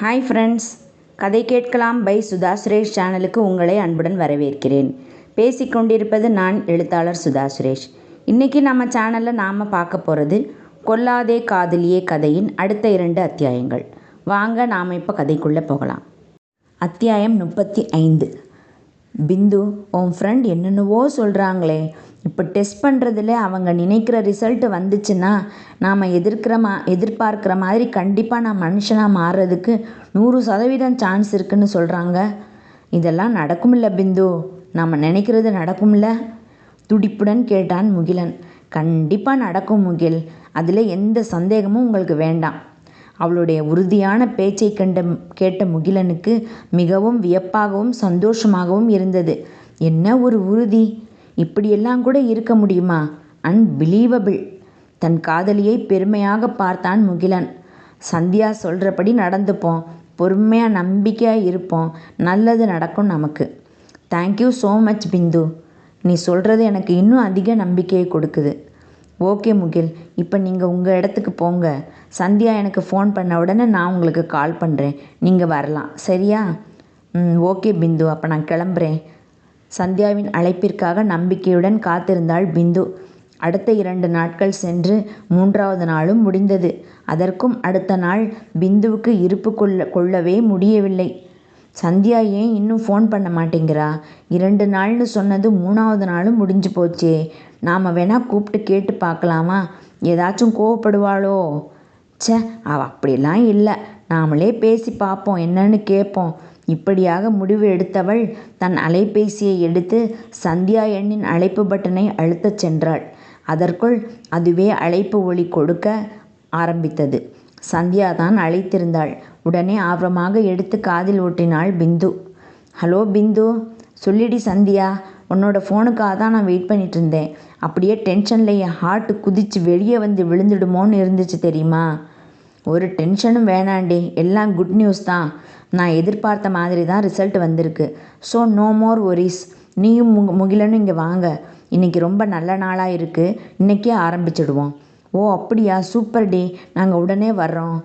Hi friends கதை கேட்கலாம் by Sudha Suresh சேனலுக்கு உங்களை அன்புடன் வரவேற்கிறேன். பேசிக்கொண்டிருப்பது நான் எழுத்தாளர் சுதா சுரேஷ். இன்றைக்கி நம்ம சேனலில் நாம் பார்க்க போகிறது கொல்லாதே காதலியே கதையின் அடுத்த இரண்டு அத்தியாயங்கள். வாங்க நாம் இப்போ கதைக்குள்ளே போகலாம். அத்தியாயம் முப்பத்தி ஐந்து. பிந்து உன் ஃப்ரெண்ட் என்னென்னவோ சொல்கிறாங்களே இப்போ டெஸ்ட் பண்ணுறதுல அவங்க நினைக்கிற ரிசல்ட்டு வந்துச்சுன்னா நாம் எதிர்க்கிற மா எதிர்பார்க்குற மாதிரி கண்டிப்பாக நான் மனுஷனாக மாறுறதுக்கு நூறு சதவீதம் சான்ஸ் இருக்குன்னு சொல்கிறாங்க இதெல்லாம் நடக்குமில்ல பிந்து. நாம் நினைக்கிறது நடக்கும்ல? துடிப்புடன் கேட்டான் முகிலன். கண்டிப்பாக நடக்கும் முகில். அதில் எந்த சந்தேகமும் உங்களுக்கு வேண்டாம். அவளுடைய உறுதியான பேச்சை கண்ட கேட்ட முகிலனுக்கு மிகவும் வியப்பாகவும் சந்தோஷமாகவும் இருந்தது. என்ன ஒரு உறுதி? இப்படியெல்லாம் கூட இருக்க முடியுமா? அன்பிலீவபிள் தன் காதலியை பெருமையாக பார்த்தான் முகிலன். சந்தியா சொல்கிறபடி நடந்துப்போம். பொறுமையாக நம்பிக்கையாக இருப்போம். நல்லது நடக்கும் நமக்கு. Thank you so much Bindu. நீ சொல்கிறது எனக்கு இன்னும் அதிக நம்பிக்கையை கொடுக்குது. ஓகே முகில். இப்போ நீங்கள் உங்கள் இடத்துக்கு போங்க. சந்தியா எனக்கு ஃபோன் பண்ண உடனே நான் உங்களுக்கு கால் பண்ணுறேன் நீங்கள் வரலாம். சரியா? ம் ஓகே பிந்து. அப்போ நான் கிளம்புறேன். சந்தியாவின் அழைப்பிற்காக நம்பிக்கையுடன் காத்திருந்தாள் பிந்து. அடுத்த இரண்டு நாட்கள் சென்று மூன்றாவது நாளும் முடிந்தது. அதற்கும் அடுத்த நாள் பிந்துவுக்கு இருப்பு கொள்ள கொள்ளவே முடியவில்லை. சந்தியா ஏன் இன்னும் ஃபோன் பண்ண மாட்டேங்கிறா? இரண்டு நாள்னு சொன்னது மூணாவது நாளும் முடிஞ்சு போச்சே. நாம் வேணால் கூப்பிட்டு கேட்டு பார்க்கலாமா? ஏதாச்சும் கோவப்படுவாளோ? ச்சே அவள் அப்படிலாம் இல்லை. நாமளே பேசி பார்ப்போம் என்னன்னு கேட்போம். இப்படியாக முடிவு எடுத்தவள் தன் அலைபேசியை எடுத்து சந்தியா எண்ணின் அழைப்பு பட்டனை அழுத்தச் சென்றாள். அதற்குள் அதுவே அழைப்பு ஒலி கொடுக்க ஆரம்பித்தது. சந்தியா தான் அழைத்திருந்தாள். உடனே ஆர்வமாக எடுத்து காதில் ஓட்டினாள் பிந்து. ஹலோ பிந்து சொல்லிடி சந்தியா உன்னோட ஃபோனுக்காக தான் நான் வெயிட் பண்ணிட்டு இருந்தேன். அப்படியே டென்ஷனில் என் ஹார்ட்டு குதித்து வெளியே வந்து விழுந்துடுமோன்னு இருந்துச்சு தெரியுமா? ஒரு டென்ஷனும் வேணாண்டி. எல்லாம் குட் நியூஸ் தான். நான் எதிர்பார்த்த மாதிரி தான் ரிசல்ட் வந்திருக்கு. ஸோ நோ மோர் ஒரிஸ் நீயும் மு முகிலனும் இங்கே வாங்க. இன்றைக்கி ரொம்ப நல்ல நாளாக இருக்குது இன்றைக்கே ஆரம்பிச்சிடுவோம். ஓ அப்படியா? Super day. நாங்கள் உடனே வர்றோம்.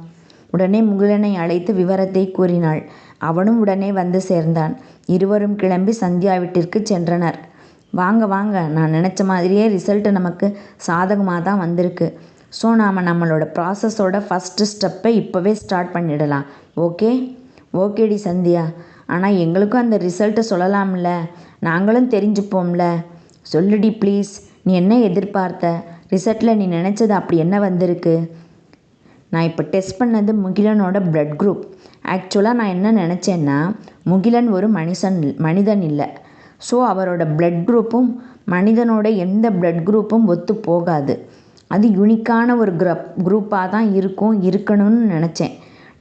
உடனே முகிலனை அழைத்து விவரத்தை கூறினாள். அவனும் உடனே வந்து சேர்ந்தான். இருவரும் கிளம்பி சந்தியா வீட்டிற்கு சென்றனர். வாங்க வாங்க. நான் நினச்ச மாதிரியே ரிசல்ட்டு நமக்கு சாதகமாக தான் வந்திருக்கு. ஸோ நாம் நம்மளோட ப்ராசஸோட ஃபஸ்ட்டு ஸ்டெப்பை இப்போவே ஸ்டார்ட் பண்ணிடலாம். ஓகே ஓகேடி சந்தியா? ஆனால் எங்களுக்கும் அந்த ரிசல்ட்டை சொல்லலாம்ல. நாங்களும் தெரிஞ்சுப்போம்ல. சொல்லுடி ப்ளீஸ் நீ என்ன எதிர்பார்த்த? ரிசல்ட்டில் நீ நினச்சது அப்படி என்ன வந்திருக்கு? நான் இப்போ டெஸ்ட் பண்ணது முகிலனோட ப்ளட் குரூப் ஆக்சுவலாக நான் என்ன நினச்சேன்னா முகிலன் ஒரு மனுஷன் மனிதன் இல்லை. ஸோ அவரோட ப்ளட் குரூப்பும் மனிதனோட எந்த ப்ளட் குரூப்பும் ஒத்து போகாது. அது யுனிக்கான ஒரு க்ரப் குரூப்பாக தான் இருக்கும் இருக்கணும்னு நினச்சேன்.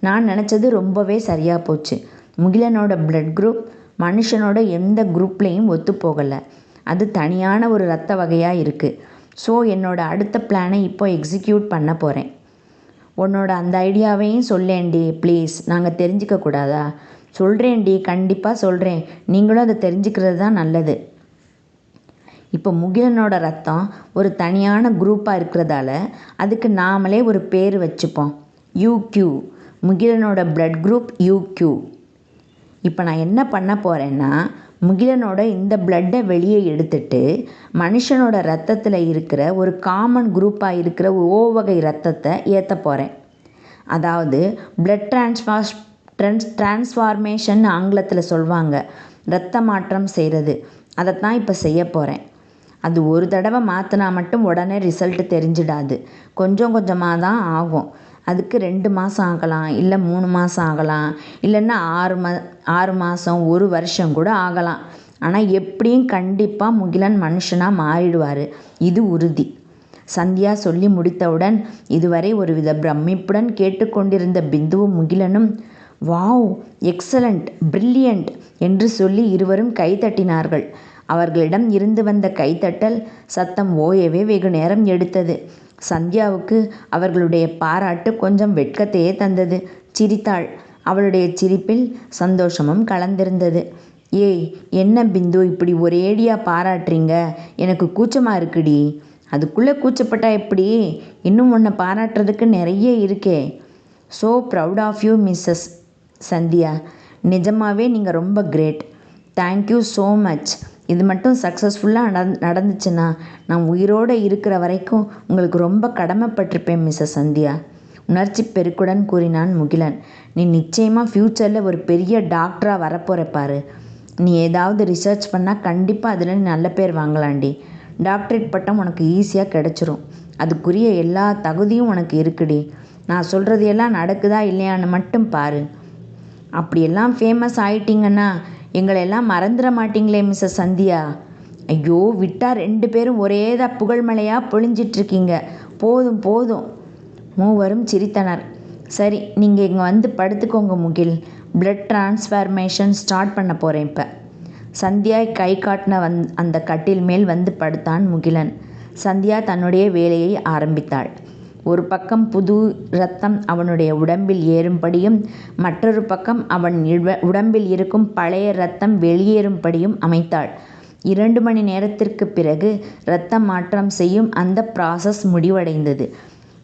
நான் நினச்சது ரொம்பவே சரியாக போச்சு. முகிலனோட பிளட் குரூப் மனுஷனோட எந்த குரூப்லேயும் ஒத்து போகலை அது தனியான ஒரு ரத்த வகையாக இருக்குது ஸோ என்னோட அடுத்த பிளானை இப்போ எக்ஸிக்யூட் பண்ண போகிறேன் உன்னோட அந்த ஐடியாவையும் சொல்லேன்டி ப்ளீஸ் நாங்கள் தெரிஞ்சிக்க கூடாதா? சொல்கிறேன்டி கண்டிப்பாக சொல்கிறேன் நீங்களும் அதை தெரிஞ்சுக்கிறது தான் நல்லது. இப்போ முகிலனோட ரத்தம் ஒரு தனியான குரூப்பாக இருக்கிறதால அதுக்கு நாமளே ஒரு பேர் வச்சுப்போம். யூக்யூ முகிலனோட ப்ளட் குரூப் யூக்யூ இப்போ நான் என்ன பண்ண போகிறேன்னா முகிலனோட இந்த பிளட்டை வெளியே எடுத்துட்டு மனுஷனோட ரத்தத்தில் இருக்கிற ஒரு காமன் குரூப்பாக இருக்கிற ஓ வகை ரத்தத்தை ஏற்ற போகிறேன் அதாவது பிளட் டிரான்ஸ்ஃபாஸ் ட்ரான்ஸ் டிரான்ஸ்ஃபார்மேஷன் ஆங்கிலத்தில் சொல்லுவாங்க ரத்த மாற்றம் செய்கிறது அதைத்தான் இப்போ செய்ய போகிறேன் அது ஒரு தடவை மாற்றினா மட்டும் உடனே ரிசல்ட்டு தெரிஞ்சிடாது. கொஞ்சம் கொஞ்சமாக தான் ஆகும். அதுக்கு ரெண்டு மாதம் ஆகலாம் இல்லை மூணு மாதம் ஆகலாம் இல்லைன்னா ஆறு ம ஆறு மாதம் ஒரு வருஷம் கூட ஆகலாம். ஆனால் எப்படியும் கண்டிப்பாக முகிலன் மனுஷனாக மாறிடுவார். இது உறுதி. சந்தியா சொல்லி முடித்தவுடன் இதுவரை ஒருவித பிரமிப்புடன் கேட்டுக்கொண்டிருந்த பிந்துவும் முகிலனும் வாவ் எக்ஸலண்ட் பிரில்லியண்ட் என்று சொல்லி இருவரும் கைதட்டினார்கள். அவர்களிடம் இருந்து வந்த கைத்தட்டல் சத்தம் ஓயவே வெகு நேரம் எடுத்தது. சந்தியாவுக்கு அவர்களுடைய பாராட்டு கொஞ்சம் வெட்கத்தையே தந்தது. சிரித்தாள். அவளுடைய சிரிப்பில் சந்தோஷமும் கலந்திருந்தது. ஏய் என்ன பிந்து இப்படி ஒரேடியா பாராட்டுறீங்க? எனக்கு கூச்சமாக இருக்குடி. அதுக்குள்ளே கூச்சப்பட்டா எப்படி? இன்னும் உன்னை பாராட்டுறதுக்கு நிறைய இருக்கே. So proud of you missus Sandhya. நிஜமாகவே நீங்கள் ரொம்ப கிரேட் தேங்க்யூ ஸோ மச் இது மட்டும் சக்ஸஸ்ஃபுல்லாக நட நடந்துச்சுன்னா நான் உயிரோடு இருக்கிற வரைக்கும் உங்களுக்கு ரொம்ப கடமைப்பட்டிருப்பேன் மிஸ்ஸஸ் சந்தியா. உணர்ச்சி பெருக்குடன் கூறினான் முகிலன். நீ நிச்சயமாக ஃப்யூச்சரில் ஒரு பெரிய டாக்டராக வரப்போகிற பாரு. நீ ஏதாவது ரிசர்ச் பண்ணால் கண்டிப்பாக அதில் நீ நல்ல பேர் வாங்கலாண்டி. டாக்டரேட் பட்டம் உனக்கு ஈஸியாக கிடச்சிரும். அதுக்குரிய எல்லா தகுதியும் உனக்கு இருக்குடி. நான் சொல்கிறது எல்லாம் நடக்குதா இல்லையான்னு மட்டும் பாரு. அப்படியெல்லாம் ஃபேமஸ் ஆயிட்டிங்கன்னா எங்களையெல்லாம் மறந்துட மாட்டீங்களே மிஸ்ஸஸ் சந்தியா? ஐயோ விட்டா ரெண்டு பேரும் ஒரே தான் புகழ்மழையாக பொழிஞ்சிட்ருக்கீங்க. போதும் போதும். மூவரும் சிரித்தனர். சரி நீங்கள் இங்கே வந்து படுத்துக்கோங்க முகில். பிளட் டிரான்ஸ்ஃபர்மேஷன் ஸ்டார்ட் பண்ண போகிறேன் இப்போ. சந்தியா கை காட்டின வந் அந்த கட்டில் மேல் வந்து படுத்தான் முகிலன். சந்தியா தன்னுடைய வேலையை ஆரம்பித்தாள். ஒரு பக்கம் புது இரத்தம் அவனுடைய உடம்பில் ஏறும்படியும் மற்றொரு பக்கம் அவன் உடம்பில் இருக்கும் பழைய இரத்தம் வெளியேறும்படியும் அமைத்தாள். இரண்டு மணி நேரத்திற்கு பிறகு இரத்த மாற்றம் செய்யும் அந்த ப்ராசஸ் முடிவடைந்தது.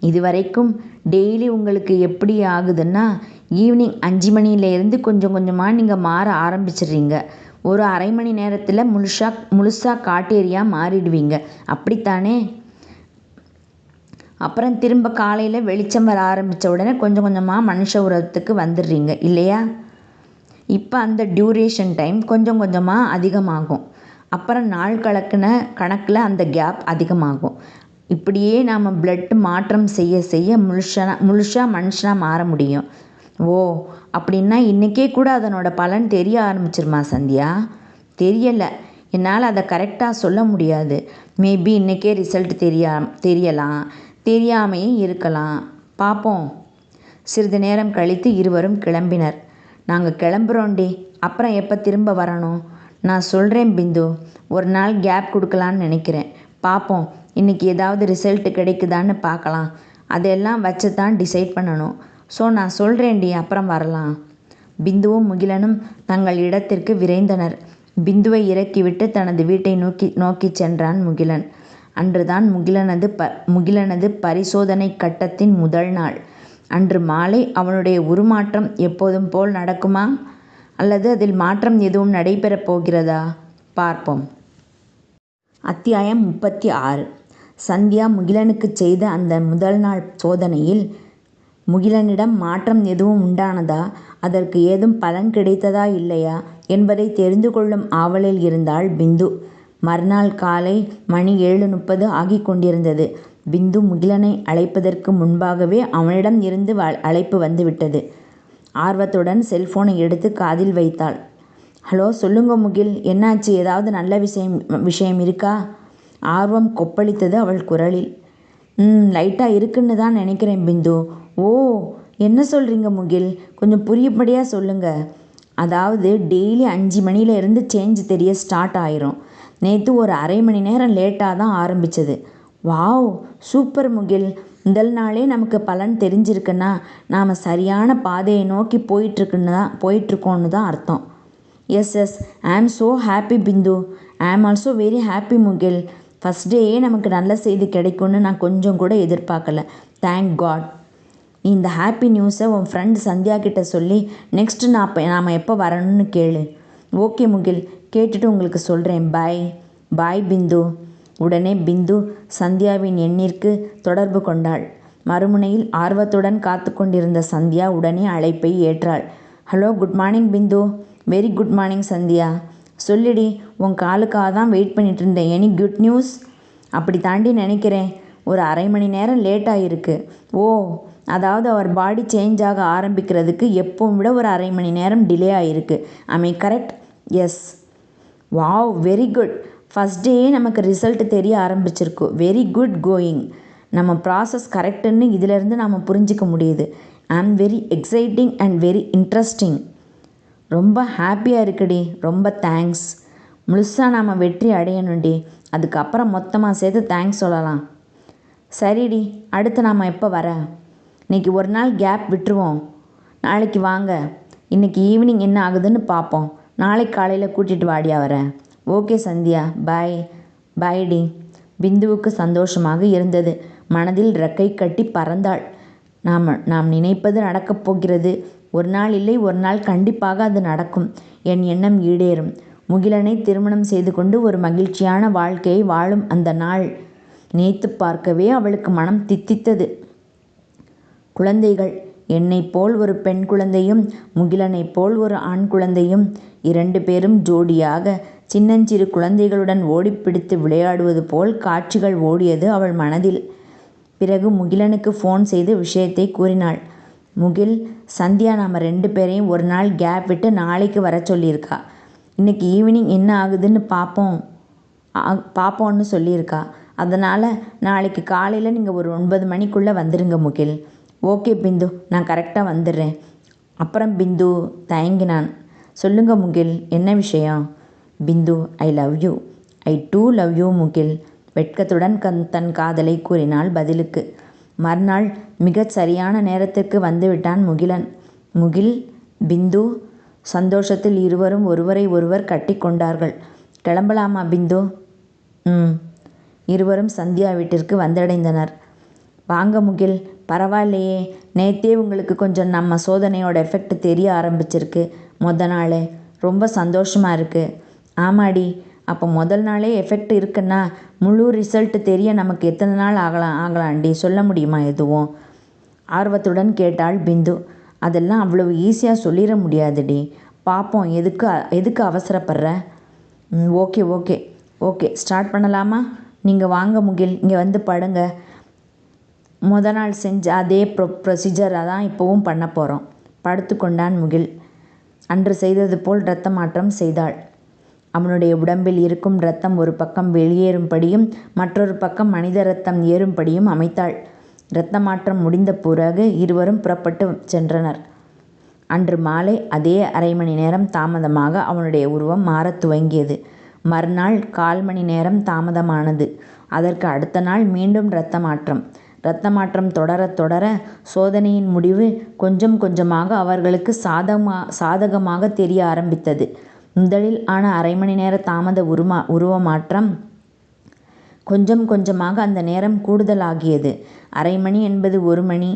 இதுவரைக்கும் டெய்லி உங்களுக்கு எப்படி ஆகுதுன்னா ஈவினிங் அஞ்சு மணியிலேருந்து கொஞ்சம் கொஞ்சமாக நீங்கள் மாற ஆரம்பிச்சிடுறீங்க. ஒரு அரை மணி நேரத்தில் முழுசா முழுசாக காட்டேரியாக மாறிடுவீங்க. அப்படித்தானே? அப்புறம் திரும்ப காலையில் வெளிச்சம் வர ஆரம்பித்த உடனே கொஞ்சம் கொஞ்சமாக மனுஷ உரத்துக்கு வந்துடுறீங்க இல்லையா? இப்போ அந்த டியூரேஷன் டைம் கொஞ்சம் கொஞ்சமாக அதிகமாகும். அப்புறம் நாள் கலக்கின கணக்கில் அந்த கேப் அதிகமாகும். இப்படியே நாம் பிளட் மாற்றம் செய்ய செய்ய முழுஷனா முழுஷாக மனுஷனாக மாற முடியும். ஓ அப்படின்னா இன்றைக்கே கூட அதனோட பலன் தெரிய ஆரம்பிச்சிருமா சந்தியா? தெரியலை. என்னால் அதை கரெக்டாக சொல்ல முடியாது. மேபி இன்றைக்கே ரிசல்ட் தெரியா தெரியலாம். தெரியாமையே இருக்கலாம். பார்ப்போம் சிறிது நேரம் கழித்து இருவரும் கிளம்பினர். நாங்கள் கிளம்புறோண்டி அப்புறம் எப்போ திரும்ப வரணும்? நான் சொல்கிறேன் பிந்து. ஒரு நாள் கேப் கொடுக்கலான்னு நினைக்கிறேன். பார்ப்போம் இன்றைக்கி ஏதாவது ரிசல்ட் கிடைக்குதான்னு பார்க்கலாம் அதெல்லாம் வச்சு தான் டிசைட் பண்ணணும். ஸோ நான் சொல்கிறேன்டி அப்புறம் வரலாம். பிந்துவும் முகிலனும் தங்கள் இடத்திற்கு விரைந்தனர். பிந்துவை இறக்கிவிட்டு தனது வீட்டை நோக்கி நோக்கி சென்றான் முகிலன். அன்றுதான் முகிலனது ப முகிலனது பரிசோதனை கட்டத்தின் முதல் நாள். அன்று மாலை அவனுடைய உருமாற்றம் எப்போதும் போல் நடக்குமா? அல்லது அதில் மாற்றம் எதுவும் நடைபெறப் போகிறதா? பார்ப்போம். அத்தியாயம் முப்பத்தி ஆறு. சந்தியா முகிலனுக்கு செய்த அந்த முதல் நாள் சோதனையில் முகிலனிடம் மாற்றம் எதுவும் உண்டானதா? அதற்கு ஏதும் பலன் கிடைத்ததா இல்லையா? என்பதை தெரிந்து கொள்ளும் ஆவலில் இருந்தாள் பிந்து. மறுநாள் காலை மணி ஏழு முப்பது ஆகிக் கொண்டிருந்தது. பிந்து முகிலனை அழைப்பதற்கு முன்பாகவே அவனிடம் இருந்து வ- அழைப்பு வந்துவிட்டது. ஆர்வத்துடன் செல்போனை எடுத்து காதில் வைத்தாள். ஹலோ சொல்லுங்க முகில் என்னாச்சு? ஏதாவது நல்ல விஷயம் விஷயம் இருக்கா? ஆர்வம் கொப்பளித்தது அவள் குரலில். ம் லைட்டாக இருக்குன்னு தான் நினைக்கிறேன் பிந்து. ஓ என்ன சொல்கிறீங்க முகில்? கொஞ்சம் புரியபடியாக சொல்லுங்க. அதாவது டெய்லி அஞ்சு மணியிலேருந்து சேஞ்ச் தெரிய ஸ்டார்ட் ஆயிரும். நேற்று ஒரு அரை மணி நேரம் லேட்டாக தான் ஆரம்பித்தது வாவ் சூப்பர் முகில். முதல் நாளே நமக்கு பலன் தெரிஞ்சிருக்குன்னா நாம் சரியான பாதையை நோக்கி போயிட்டுருக்குன்னு தான் போயிட்டுருக்கோன்னு தான் அர்த்தம். S S. I am so happy Bindu. I am also very happy Mugil. First டேயே நமக்கு நல்ல செய்தி கிடைக்கும்னு நான் கொஞ்சம் கூட எதிர்பார்க்கல. தேங்க் காட் நீ இந்த ஹாப்பி நியூஸை உன் ஃப்ரெண்ட் சந்தியா கிட்ட சொல்லி நெக்ஸ்ட்டு நான் நாம் எப்போ வரணும்னு கேளு. ஓகே முகில். கேட்டுட்டு உங்களுக்கு சொல்கிறேன் பாய். பாய் பிந்து. உடனே பிந்து சந்தியாவின் எண்ணிற்கு தொடர்பு கொண்டாள். மறுமுனையில் ஆர்வத்துடன் காத்து கொண்டிருந்த சந்தியா உடனே அழைப்பை ஏற்றாள். Hello good morning Bindu. Very good morning Sandhya. சொல்லிடி உன் காலுக்காக தான் வெயிட் பண்ணிட்டு இருந்தேன். எனி குட் நியூஸ் அப்படி தாண்டி நினைக்கிறேன். ஒரு அரை மணி நேரம் லேட் ஆகிருக்கு ஓ அதாவது அவர் பாடி சேஞ்ச் ஆக ஆரம்பிக்கிறதுக்கு எப்பவும் விட ஒரு அரை மணி நேரம் டிலே ஆகிருக்கு I correct yes wow very good first day நமக்கு ரிசல்ட் தெரிய ஆரம்பிச்சிருக்கு. வெரி குட் கோயிங் நம்ம ப்ராசஸ் கரெக்டுன்னு இதிலேருந்து நாம் புரிஞ்சிக்க முடியுது. I am very exciting and very interesting ரொம்ப ஹாப்பியாக இருக்குடி. ரொம்ப தேங்க்ஸ் முழுசாக நாம் வெற்றி அடையணும்டி. அதுக்கப்புறம் மொத்தமாக சேர்த்து தேங்க்ஸ் சொல்லலாம். சரிடி அடுத்து நாம் எப்போ வர? இன்னைக்கு ஒரு நாள் கேப் விட்டுருவோம். நாளைக்கு வாங்க. இன்றைக்கி ஈவினிங் என்ன ஆகுதுன்னு பார்ப்போம். நாளைக்கு காலையில் கூட்டிகிட்டு வாடியா வரேன் ஓகே சந்தியா. பாய் பாய்டி பிந்துவுக்கு சந்தோஷமாக இருந்தது. மனதில் ரெக்கை கட்டி பறந்தாள். நாம் நாம் நினைப்பது நடக்கப் போகிறது. ஒரு நாள் இல்லை ஒரு நாள் கண்டிப்பாக அது நடக்கும். என் எண்ணம் ஈடேறும். முகிலனை திருமணம் செய்து கொண்டு ஒரு மகிழ்ச்சியான வாழ்க்கையை வாழும் அந்த நாள். நினைத்து பார்க்கவே அவளுக்கு மனம் தித்தித்தது. குழந்தைகள் என்னைப் போல் ஒரு பெண் குழந்தையும் முகிலனைப் போல் ஒரு ஆண் குழந்தையும் இரண்டு பேரும் ஜோடியாக சின்னஞ்சிறு குழந்தைகளுடன் ஓடிப்பிடித்து விளையாடுவது போல் காட்சிகள் ஓடியது அவள் மனதில். பிறகு முகிலனுக்கு ஃபோன் செய்து விஷயத்தை கூறினாள். முகில் சந்தியா நாம ரெண்டு பேரையும் ஒரு நாள் கேப் விட்டு நாளைக்கு வர சொல்லியிருக்கா. இன்னைக்கு ஈவினிங் என்ன ஆகுதுன்னு பார்ப்போம் ஆ- பார்ப்போம்னு சொல்லியிருக்கா. அதனால் நாளைக்கு காலையில் நீங்கள் ஒரு ஒன்பது மணிக்குள்ளே வந்துடுங்க முகில். ஓகே பிந்து நான் கரெக்டாக வந்துடுறேன். அப்புறம் பிந்து தயங்கினான் சொல்லுங்க முகில் என்ன விஷயம்? Bindu I love you I too love you Mugil. வெட்கத்துடன் கண் தன் காதலை கூறினாள் பதிலுக்கு. மறுநாள் மிகச் சரியான நேரத்திற்கு வந்துவிட்டான் முகிலன். முகில் பிந்து சந்தோஷத்தில் இருவரும் ஒருவரை ஒருவர் கட்டிக்கொண்டார்கள் கிளம்பலாமா பிந்து? ம். இருவரும் சந்தியா வீட்டிற்கு வந்தடைந்தனர். வாங்க முகில் பரவாயில்லையே. நேத்தே உங்களுக்கு கொஞ்சம் நம்ம சோதனையோட எஃபெக்ட் தெரிய ஆரம்பிச்சிருக்கு மொதல் நாளே. ரொம்ப சந்தோஷமாக இருக்குது ஆமாடி அப்போ முதல் நாளே எஃபெக்ட் இருக்குன்னா முழு ரிசல்ட் தெரிய நமக்கு எத்தனை நாள் ஆகலாம் ஆகலாண்டி சொல்ல முடியுமா எதுவும்? ஆர்வத்துடன் கேட்டாள் பிந்து. அதெல்லாம் அவ்வளவு ஈஸியாக சொல்லிட முடியாதுடி. பார்ப்போம் எதுக்கு எதுக்கு அவசரப்படுற? ம் ஓகே ஓகே ஓகே ஸ்டார்ட் பண்ணலாமா? நீங்கள் வாங்க முகில் இங்கே வந்து படுங்க. முத நாள் செஞ்ச அதே ப்ரொ ப்ரொசீஜரை தான் இப்போவும் பண்ண போகிறோம் படுத்து கொண்டான் முகில். அன்று செய்தது போல் இரத்த மாற்றம் செய்தாள். அவனுடைய உடம்பில் இருக்கும் இரத்தம் ஒரு பக்கம் வெளியேறும்படியும் மற்றொரு பக்கம் மனித இரத்தம் ஏறும்படியும் அமைத்தாள். இரத்த மாற்றம் முடிந்த பிறகு இருவரும் புறப்பட்டு சென்றனர். அன்று மாலை அதே அரை மணி நேரம் தாமதமாக அவனுடைய உருவம் மாறத் துவங்கியது. மறுநாள் கால் மணி நேரம் தாமதமானது. அதற்கு அடுத்த நாள் மீண்டும் இரத்த மாற்றம் இரத்த மாற்றம் தொடரத் தொடர சோதனையின் முடிவு கொஞ்சம் கொஞ்சமாக அவர்களுக்கு சாதமா சாதகமாக தெரிய ஆரம்பித்தது. முதலில் ஆன அரை மணி நேர தாமத உருமா உருவ மாற்றம் கொஞ்சம் கொஞ்சமாக அந்த நேரம் கூடுதலாகியது. அரை மணி என்பது ஒரு மணி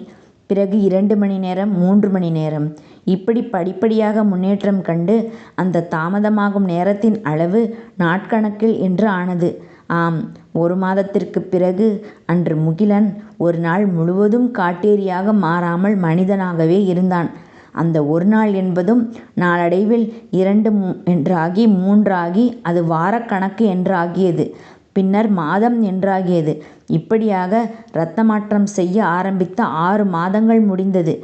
பிறகு இரண்டு மணி நேரம் மூன்று மணி நேரம். இப்படி படிப்படியாக முன்னேற்றம் கண்டு அந்த தாமதமாகும் நேரத்தின் அளவு நாட்கணக்கில் என்று ஆனது. ஆம் ஒரு மாதத்திற்கு பிறகு அன்று முகிலன் ஒரு நாள் முழுவதும் காட்டேரியாக மாறாமல் மனிதனாகவே இருந்தான். அந்த ஒரு நாள் என்பதும் நாளடைவில் இரண்டு என்றாகி மூன்றாகி அது வாரக்கணக்கு என்றாகியது. பின்னர் மாதம் என்றாகியது. இப்படியாக இரத்த மாற்றம் செய்ய ஆரம்பித்த ஆறு மாதங்கள் முடிந்தது.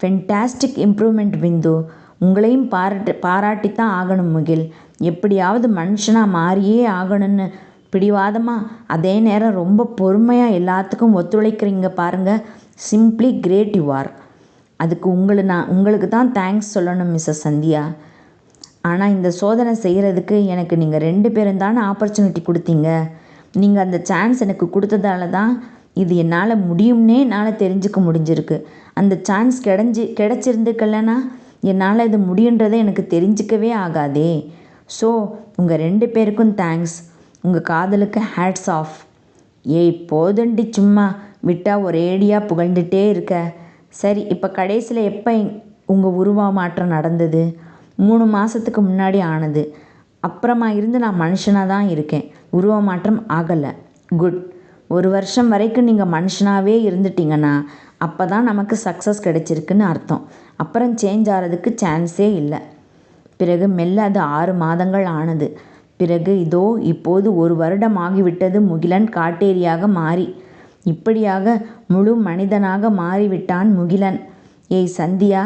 Fantastic improvement Bindu. உங்களையும் பாராட்டு பாராட்டித்தான் ஆகணும் முகில். எப்படியாவது மனுஷனாக மாறியே ஆகணும்னு பிடிவாதமாக அதே நேரம் ரொம்ப பொறுமையாக எல்லாத்துக்கும் ஒத்துழைக்கிறீங்க பாருங்கள் சிம்ப்ளி கிரேட் யூ ஆர் அதுக்கு உங்களை நான் உங்களுக்கு தான் தேங்க்ஸ் சொல்லணும் மிஸ்ஸஸ் சந்தியா. ஆனால் இந்த சோதனை செய்கிறதுக்கு எனக்கு நீங்கள் ரெண்டு பேரும் தானே ஆப்பர்ச்சுனிட்டி கொடுத்தீங்க. நீங்கள் அந்த சான்ஸ் எனக்கு கொடுத்ததால தான் இது என்னால் முடியும்னே என்னால் தெரிஞ்சுக்க முடிஞ்சிருக்கு. அந்த சான்ஸ் கிடைஞ்சி கிடச்சிருந்துக்கலன்னா என்னால் இது முடியுன்றதை எனக்கு தெரிஞ்சிக்கவே ஆகாதே. ஸோ உங்கள் ரெண்டு பேருக்கும் தேங்க்ஸ் உங்கள் காதலுக்கு ஹேட்ஸ் ஆஃப் ஏய் போதுண்டி சும்மா. விட்டால் ஒரேடியாக புகழ்ந்துட்டே இருக்க. சரி இப்போ கடைசியில் எப்போ உங்கள் உருவ மாற்றம் நடந்தது? மூணு மாதத்துக்கு முன்னாடி ஆனது. அப்புறமா இருந்து நான் மனுஷனாக தான் இருக்கேன். உருவ மாற்றம் ஆகலை. குட் ஒரு வருஷம் வரைக்கும் நீங்கள் மனுஷனாகவே இருந்துட்டீங்கன்னா அப்போ தான் நமக்கு சக்ஸஸ் கிடைச்சிருக்குன்னு அர்த்தம். அப்புறம் சேஞ்ச் ஆகிறதுக்கு சான்ஸே இல்லை. பிறகு மெல்ல அது ஆறு மாதங்கள் ஆனது. பிறகு இதோ இப்போது ஒரு வருடம் ஆகிவிட்டது முகிலன் காட்டேரியாக மாறி. இப்படியாக முழு மனிதனாக மாறிவிட்டான் முகிலன். ஏய் சந்தியா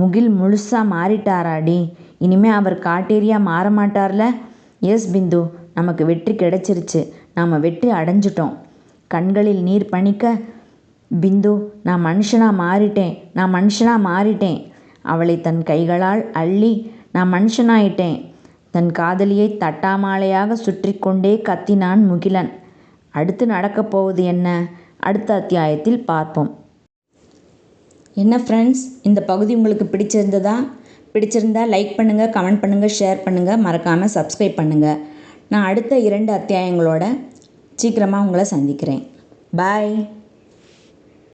முகில் முழுசா மாறிட்டாராடி. இனிமே அவர் காட்டேரியா மாற மாட்டார்ல எஸ் பிந்து நமக்கு வெற்றி கிடைச்சிருச்சு. நாம் வெற்றி அடைஞ்சிட்டோம். கண்களில் நீர் பணிக்க பிந்து நான் மனுஷனா மாறிட்டேன். நான் மனுஷனா மாறிட்டேன். அவளை தன் கைகளால் அள்ளி நான் மனுஷனாயிட்டேன். தன் காதலியை தட்டாமாலையாக சுற்றி கொண்டே கத்தினான் முகிலன். அடுத்து நடக்கப் போவது என்ன? அடுத்த அத்தியாயத்தில் பார்ப்போம். என்ன ஃப்ரெண்ட்ஸ் இந்த பகுதி உங்களுக்கு பிடிச்சிருந்ததா? பிடிச்சிருந்தா லைக் பண்ணுங்கள் கமெண்ட் பண்ணுங்கள் ஷேர் பண்ணுங்கள் மறக்காமல் சப்ஸ்கிரைப் பண்ணுங்கள் நான் அடுத்த இரண்டு அத்தியாயங்களோட சீக்கிரமாக உங்களை சந்திக்கிறேன். பாய்